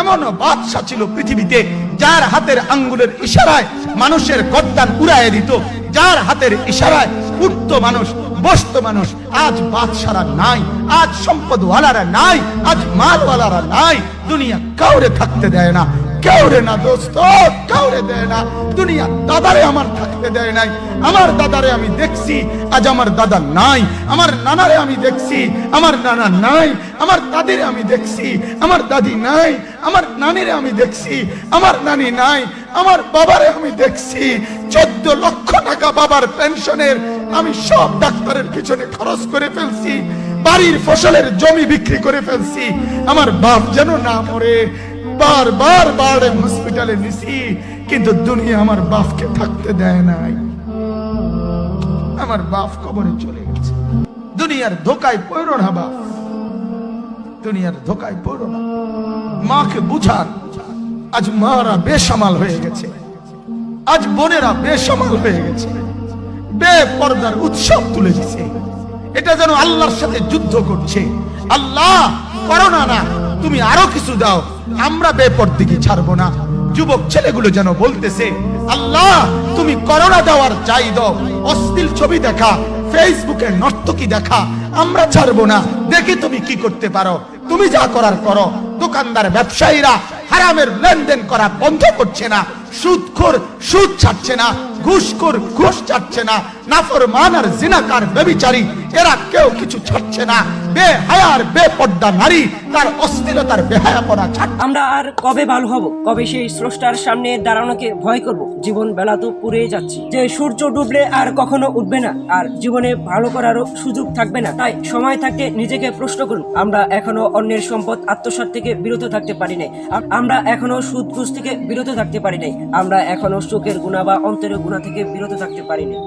এমন বাদশা ছিল পৃথিবীতে, যার হাতের আঙ্গুলের ইশারায় মানুষের গদ্দান উড়াইয়া দিত, যার হাতের ইশারায় উঠত মানুষ বসত মানুষ আজ বাদশারা নাই, আজ সম্পদওয়ালারা নাই, আজ মালওয়ালারা নাই। দুনিয়া কাউরে থাকতে দেয় না, কাউরে না দোস্ত, কাউরে দেয় না। দুনিয়া দাদারে আমার থাকতে দেয় নাই। আমার দাদারে আমি দেখছি, আজ আমার দাদা নাই। আমার নানারে আমি দেখছি, আমার নানা নাই। আমার দাদিরে আমি দেখছি, আমার দাদি নাই। আমার নানিরে আমি দেখছি, আমার নানি নাই। আমার বাবারে আমি দেখছি। চোদ্দ লক্ষ টাকা বাবার পেনশনের, আমি সব ডাক্তারের পিছনে খরচ করে ফেলছি, বাড়ির ফসলের জমি বিক্রি করে ফেলছি, আমার বাপ যেন না মরে বারবার বারে হসপিটালে নিছি, কিন্তু দুনিয়া আমার বাপকে থাকতে দেয় নাই। আমার বাপ কবরে চলে গেছে। দুনিয়ার ধোকায় পড়ো না বাপ। দুনিয়ার ধোকায় পড়ো না। মাকে বুঝান, আজ মারা বেসামাল হয়ে গেছে। আজ বোনেরা বেসামাল হয়ে গেছে। বেপর্দার উৎসব তুলে দিছে। এটা যেন আল্লাহর সাথে যুদ্ধ করছে। আল্লাহ করো না, তুমি আরও কিছু দাও। আমরা বেপরদিকে ছাড়বো না। যুবক ছেলেগুলো যেন বলতেছে, আল্লাহ, তুমি করোনা দেওয়ার চাই দাও। অশ্লীল ছবি দেখা ফেসবুকে নর্তকি দেখা। আমরা ছাড়বো না। দেখি তুমি কি করতে পারো। তুমি যা করার করো। দোকানদার, ব্যবসায়ীরা হারামের লেনদেন করা বন্ধ করছে না, সুদখোর, সুদ ছাড়ছে না, ঘুষখোর, ঘুষ ছাড়ছে না, নাফরমান আর জিনাকার বেবিচারী এরা কেউ কিছু ছাড়ছে না। বে হায়ার বে পর্দা নারী তার অস্থিরতার বেহায়াপনা আমরা আর কবে ভালো হব? কবে সেই স্রষ্টার সামনে দাঁড়ানোকে ভয় করব? জীবন বেলা তো পুড়ে যাচ্ছি। যে সূর্য ডুবলে আর কখনো উঠবে না, আর জীবনে ভালো করারও সুযোগ থাকবে না। তাই সময় থাকতে নিজেকে প্রশ্ন করুন, আমরা এখনও অন্যের সম্পদ আত্মসাৎ থেকে বিরত থাকতে পারি নাই। আমরা এখনও সুদ থেকে বিরত থাকতে পারি নাই। আমরা এখনও চোখের গুণা বা অন্তরের গুণা থেকে বিরত থাকতে পারি নাই।